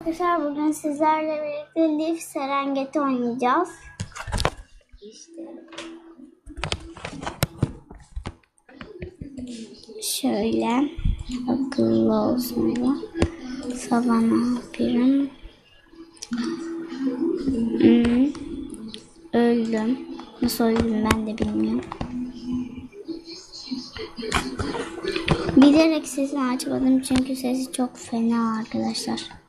Arkadaşlar bugün sizlerle birlikte Leaf Serengeti oynayacağız. İşte. Şöyle akıllı olsun bu. Savana birim. Hmm. Öldüm. Nasıl öldüm ben de bilmiyorum. Bilerek sesini açmadım çünkü sesi çok fena arkadaşlar.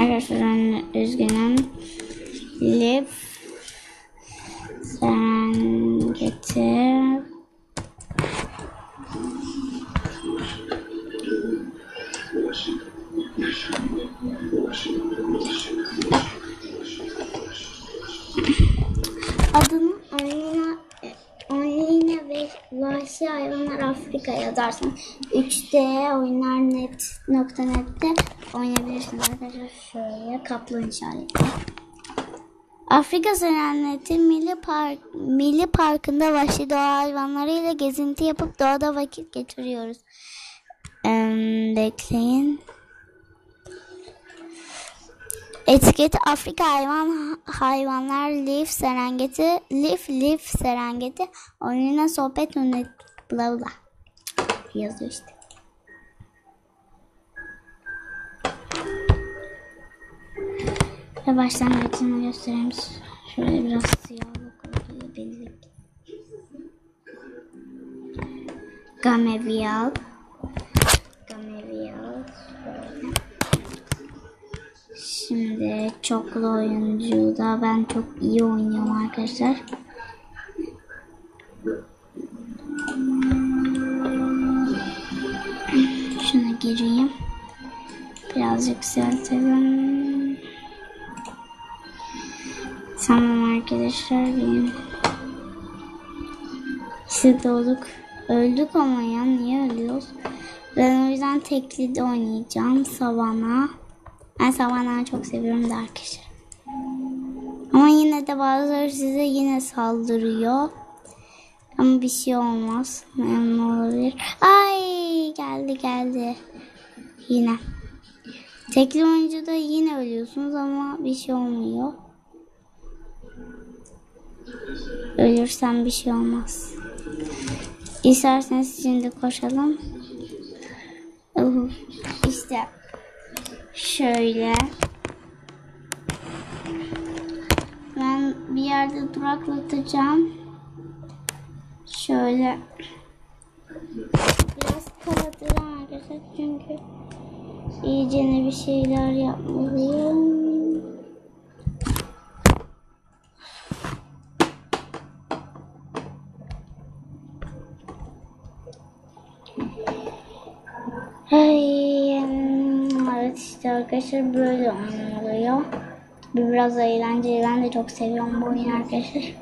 Arkadaşlar ben üzgünüm. Live Afrika yazarsan 3D oyunlar.net.net'te oynayabilirsiniz arkadaşlar. Şöyle kaplan işareti. Afrika Serenleti Milli Park Milli Parkı'nda vahşi doğa hayvanlarıyla gezinti yapıp doğada vakit geçiriyoruz. Ee, bekleyin. Etiket Afrika hayvan hayvanlar Leaf Serengeti Leaf Leaf Serengeti oyununa sohbet bla bla yazıyor işte. Ve başlangıcını göstereyim. Şöyle biraz siyahlık oluyor belli. Gamevial şöyle. Şimdi çoklu oyuncuda ben çok iyi oynuyorum arkadaşlar. Birazcık yükseltelim. Tamam arkadaşlar benim. İşte doğduk. Öldük ama ya niye ölüyoruz? Ben o yüzden tekli de oynayacağım. Savana. Ben savanayı çok seviyorum da arkadaşlar. Ama yine de bazıları size yine saldırıyor. Ama bir şey olmaz. Ne olabilir? Ay geldi geldi. Yine. Tekli oyuncuda yine ölüyorsunuz ama bir şey olmuyor. Ölürsem bir şey olmaz. İsterseniz şimdi koşalım. İşte şöyle ben bir yerde duraklatacağım. Şöyle biraz kapatacağım arkadaşlar çünkü iyicene bir şeyler yapmalıyım. Ay, evet işte arkadaşlar böyle oluyor. Biraz eğlenceli. Ben de çok seviyorum bu oyunu arkadaşlar.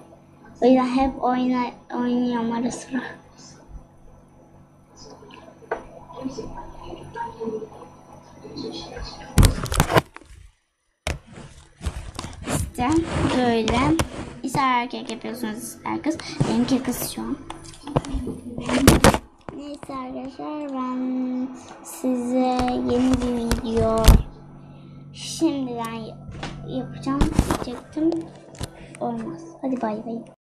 O yüzden hep oyna, oynuyorum ara sıra. İşte böyle. İster erkek yapıyorsunuz ister kız. Benimki kız şu an. Neyse arkadaşlar ben size yeni bir video şimdiden yapacağım diyecektim. Olmaz. Hadi bay bay.